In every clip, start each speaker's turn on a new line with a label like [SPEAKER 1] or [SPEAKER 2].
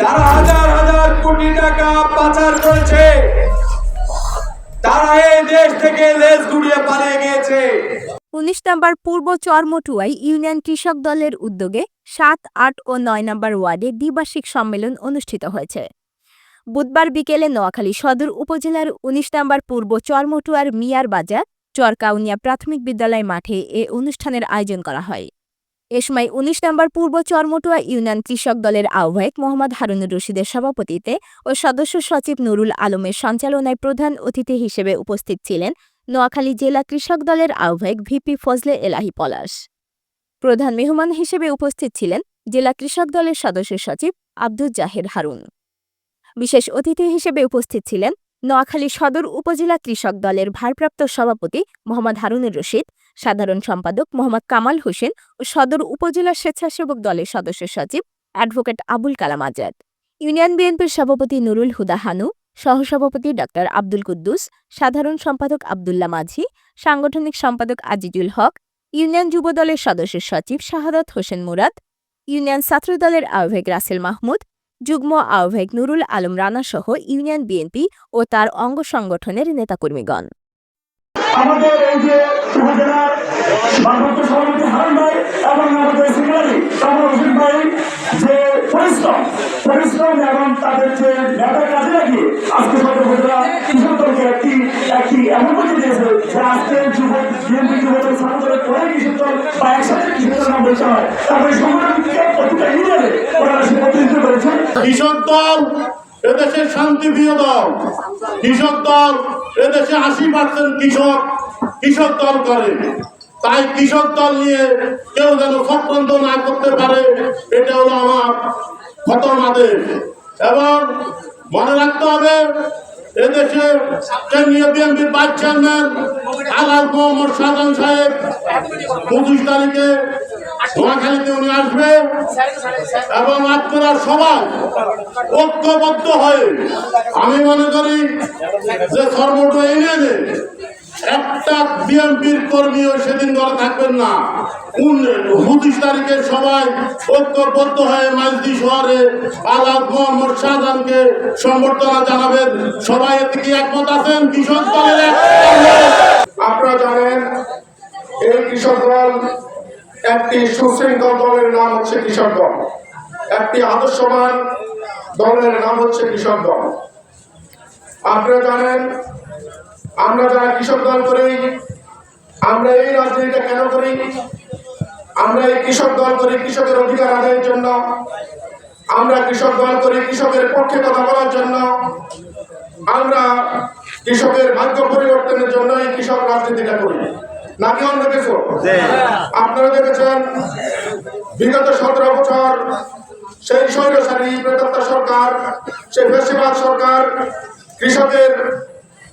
[SPEAKER 1] যারা হাজার হাজার কোটি টাকা পাচার করেছে। তারা এই দেশ থেকে গুড়িয়ে পালিয়ে গিয়েছে।
[SPEAKER 2] উনিশ নম্বর পূর্ব চরমটুয়ায় ইউনিয়ন কৃষক দলের উদ্যোগে সাত, আট ও নয় নম্বর ওয়ার্ডে দ্বিবার্ষিক সম্মেলন অনুষ্ঠিত হয়েছে। বুধবার বিকেলে নোয়াখালী সদর উপজেলার উনিশ নম্বর পূর্ব চরমটুয়ার মিয়ার বাজার, চরকাউনিয়া প্রাথমিক বিদ্যালয় মাঠে এ অনুষ্ঠানের আয়োজন করা হয়। এ সময় উনিশ নম্বর পূর্ব চরমটুয়া ইউনিয়ন কৃষক দলের আহ্বায়ক মোহাম্মদ হারুনুর রশিদের সভাপতিত্বে ও সদস্য সচিব নুরুল আলমের সঞ্চালনায় প্রধান অতিথি হিসেবে উপস্থিত ছিলেন নোয়াখালী জেলা কৃষক দলের আহ্বায়ক ভিপি ফজলে এলাহি পলাশ। প্রধান মেহমান হিসেবে উপস্থিত ছিলেন জেলা কৃষক দলের সদস্য সচিব আব্দুল জাহের হারুন। বিশেষ অতিথি হিসেবে উপস্থিত ছিলেন নোয়াখালী সদর উপজেলা কৃষক দলের ভারপ্রাপ্ত সভাপতি মোহাম্মদ হারুনুর রশিদ, সাধারণ সম্পাদক মোহাম্মদ কামাল হোসেন ও সদর উপজেলা স্বেচ্ছাসেবক দলের সদস্য সচিব অ্যাডভোকেট আবুল কালাম আজাদ। ইউনিয়ন বিএনপির সভাপতি নুরুল হুদা হানু, সহসভাপতি ড আব্দুল কুদ্দুস, সাধারণ সম্পাদক আবদুল্লা মাঝি, সাংগঠনিক সম্পাদক আজিজুল হক, ইউনিয়ন যুবদলের সদস্য সচিব শাহাদত হোসেন মুরাদ, ইউনিয়ন ছাত্রদলের আহ্বায়ক রাসেল মাহমুদ যুগ্ম আহ্বায়ক নুরুল আলম রানা সহ ইউনিয়ন বিএনপি ও তার অঙ্গ সংগঠনের নেতাকর্মীগণ।
[SPEAKER 3] আমাদের এই যে কৃষক দল,
[SPEAKER 4] এদেশের শান্তিপ্রিয় দল। কৃষক দল, এদেশে আশি পার্সেন্ট কৃষক কৃষক দল করে। তাই কৃষক দল নিয়ে কেউ যেন চক্রান্ত না করতে পারে, এটা হলো আমার খতম আদেশ এবং মনে রাখতে হবে এদেশে কেন্দ্রীয় বিএনপির ভাইস চেয়ারম্যান আলাল মোহাম্মদ শাহজাহান সাহেব। পঁচিশ তারিখে নোয়াখালীতে উনি আসবে এবং আপনারা সবাই ঐক্যবদ্ধ হয়ে, আমি মনে করি যে সর্বট ইউনিয়নে একটা বিএনপির কর্মীও সেদিন ঘরে থাকবেন না। পঁচিশ তারিখে সবাই ঐক্যবদ্ধ হয়ে মাইজদি শহরে আলাদ মোহাম্মদ শাহজাহানকে সম্বর্ধনা জানাবেন। সবাই এতে কি একমত আছেন? কৃষক দলের
[SPEAKER 5] আপনারা জানেন, এই কৃষক দল একটি সুশৃঙ্খল দলের নাম হচ্ছে কৃষক দল। একটি আদর্শবান দলের নাম হচ্ছে কৃষক দল। আপনারা জানেন আমরা যারা কৃষক দল করি আমরা এই রাজনীতিটা কেন করি? আমরা এই কৃষক দল করি কৃষকের অধিকার আদায়ের জন্য। আমরা কৃষক দল করি কৃষকের পক্ষে কথা বলার জন্য। আমরা কৃষকের ভাগ্য পরিবর্তনের জন্য এই কৃষক রাজনীতিটা করি। নাকি অন্য কিছু? আপনারা দেখেছেন বিগত সতেরো বছর সেই স্বৈরশালী প্রেতাত্মা সরকার সেই ফেসিবাদ সরকার কৃষকের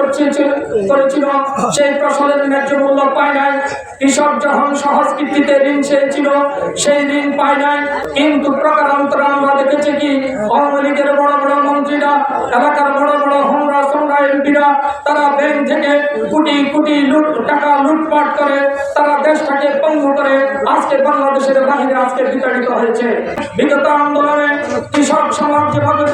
[SPEAKER 5] করছে
[SPEAKER 6] করেছিল। সেই ফসলের ন্যায্য মূল্য পায় নাই। কৃষক যখন সহজ কিস্তিতে ঋণ চেয়েছিল, সেই ঋণ পায় নাই। কিন্তু প্রকারান্তরে আমরা দেখেছি কি, আওয়ামী লীগের বড় বড় মন্ত্রীরা, এলাকার বড় বড় হোমরা, সোমরা, এমপিরা, তারা ব্যাংক থেকে কোটি কোটি লুট টাকা লুটপাট করে, তারা দেশটাকে পঙ্গু করে আজকে বাংলাদেশের বাহিরে আজকে বিতাড়িত হয়েছে। বিগত আন্দোলনে কৃষক সমাজ যেভাবে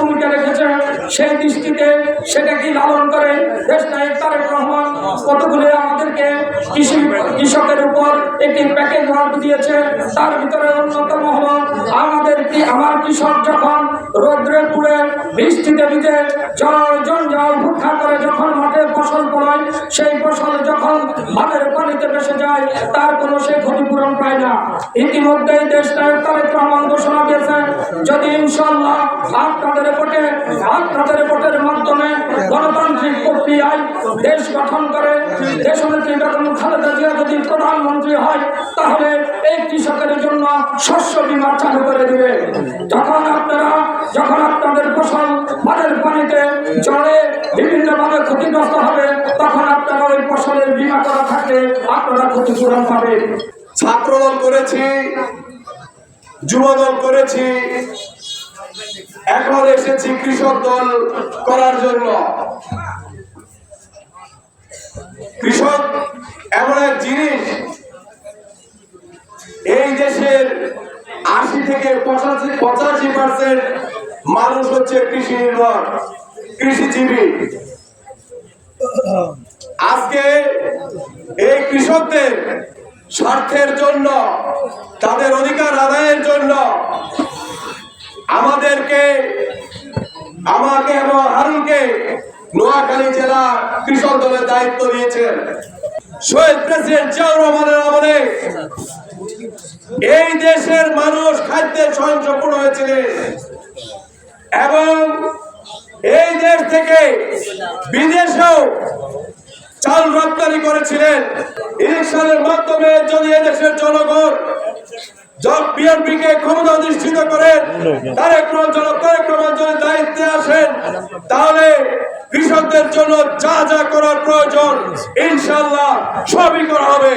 [SPEAKER 6] সেই দৃষ্টিতে সেটাকে লালন করে? দেশ নায়ক তারেক রহমান কতগুলো আমাদেরকে কৃষি কৃষকের উপর একটি প্যাকেজ ওয়ার্ক দিয়েছে। তার ভিতরে অন্যতম হলো আমাদের কি আমার কৃষক যখন রৌদ্রে পুড়ে বৃষ্টিতে ভিজে জল জঞ্জাল ভুক্ষা করে যখন মাঠে ফসল ফলায়, সেই ফসল যখন মাঠের পানিতে ভেসে যায়, তার কোনো সে ইতিমধ্যেই দেশ নায়ক তারেক রহমান ঘোষণা দিয়েছে যদি ইনশাল্লাহ আপনাদের ভোটে আপনাদের ভোটের মাধ্যমে গণতান্ত্রিক প্রক্রিয়ায় দেশ গঠন করে দেশনেত্রী বেগম খালেদা জিয়া যদি প্রধানমন্ত্রী হয়, তাহলে এই কৃষকের জন্য শস্য বীমা চালু করে দিবে। যখন আপনারা, যখন আপনাদের ফসল মাঠের পানিতে জলে বিভিন্নভাবে ক্ষতিগ্রস্ত হবে, তখন আপনারা ওই ফসলের বীমা করা থাকলে আপনারা ক্ষতিপূরণ পাবেন।
[SPEAKER 1] ছাত্রদল করেছি যুবদল করেছি। এখন এসেছি কৃষক দল করার জন্য। কৃষক এমন এক জিনিস, এই দেশের আশি থেকে পঁচাশি পঁচাশি পার্সেন্ট মানুষ হচ্ছে কৃষি নির্ভর, কৃষিজীবী। আজকে এই কৃষকদের স্বার্থের জন্য, তাদের অধিকার আদায়ের জন্য আমাদেরকে, আমাকে এবং হারুনকে নোয়াখালী জেলা কৃষক দলের দায়িত্ব দিয়েছেন। শহীদ প্রেসিডেন্ট জিয়াউর রহমানের আমলে এই দেশের মানুষ খাদ্যে স্বয়ংসম্পূর্ণ হয়েছিলেন এবং এই দেশ থেকে বিদেশেও চাল রপ্তানি করেছিলেন। ইলেকশনের মাধ্যমে যদি এদেশের জনগণ ক্ষমতা করেন যদি দায়িত্বে আসেন, তাহলে কৃষকদের জন্য যা যা করার প্রয়োজন ইনশাল্লাহ সবই করা হবে।